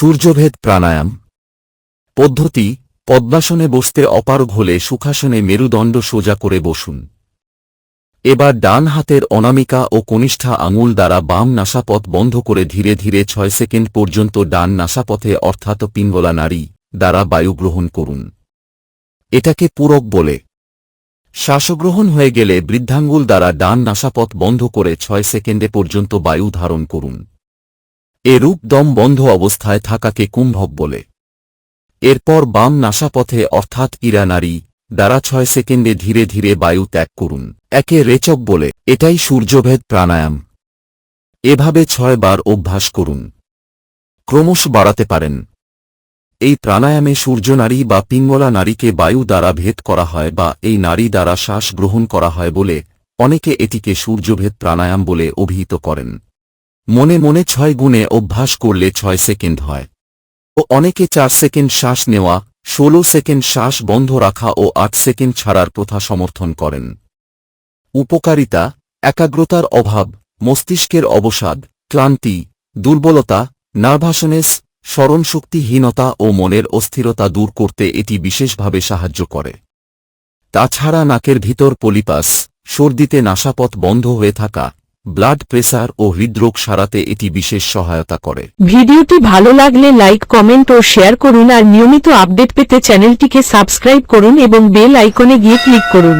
সূর্যভেদ প্রাণায়াম। পদ্ধতি, পদ্মাসনে বসতে অপারগ হলে সুখাসনে মেরুদণ্ড সোজা করে বসুন। এবার ডান হাতের অনামিকা ও কনিষ্ঠা আঙুল দ্বারা বাম নাসাপথ বন্ধ করে ধীরে ধীরে ছয় সেকেন্ড পর্যন্ত ডান নাসাপথে, অর্থাৎ পিঙ্গলা নারী দ্বারা বায়ু গ্রহণ করুন। এটাকে পূরক বলে। শ্বাসগ্রহণ হয়ে গেলে বৃদ্ধাঙ্গুল দ্বারা ডান নাসাপথ বন্ধ করে ছয় সেকেন্ডে পর্যন্ত বায়ু ধারণ করুন। এরূপ দম বন্ধ অবস্থায় থাকাকে কুম্ভক বলে। এরপর বাম নাসাপথে অর্থাৎ ইরা নারী, দ্বারা ছয় সেকেন্ডে ধীরে ধীরে বায়ু ত্যাগ করুন। একে রেচক বলে, এটাই সূর্যভেদ প্রাণায়াম। এভাবে ছয় বার অভ্যাস করুন। ক্রমশ বাড়াতে পারেন। এই প্রাণায়ামে সূর্যনারী বা পিঙ্গলা নারীকে বায়ু দ্বারা ভেদ করা হয় বা এই নারী দ্বারা শ্বাস গ্রহণ করা হয় বলে অনেকে এটিকে সূর্যভেদ প্রাণায়াম বলে অভিহিত করেন। মনে মনে ছয় গুণে অভ্যাস করলে ছয় সেকেন্ড হয়। ও অনেকে চার সেকেন্ড শ্বাস নেওয়া, ষোলো সেকেন্ড শ্বাস বন্ধ রাখা ও আট সেকেন্ড ছাড়ার প্রথা সমর্থন করেন। উপকারিতা, একাগ্রতার অভাব, মস্তিষ্কের অবসাদ, ক্লান্তি, দুর্বলতা, নার্ভাসনেস, স্মরণশক্তিহীনতা ও মনের অস্থিরতা দূর করতে এটি বিশেষভাবে সাহায্য করে। তাছাড়া নাকের ভিতর পলিপাস, সর্দিতে নাসাপথ বন্ধ হয়ে থাকা ব্লাড প্রেসার ও হৃদরোগ সারাতে এটি বিশেষ সহায়তা করে। ভিডিওটি ভালো লাগলে লাইক, কমেন্ট ও শেয়ার করুন আর নিয়মিত আপডেট পেতে চ্যানেলটিকে সাবস্ক্রাইব করুন এবং বেল আইকনে গিয়ে ক্লিক করুন।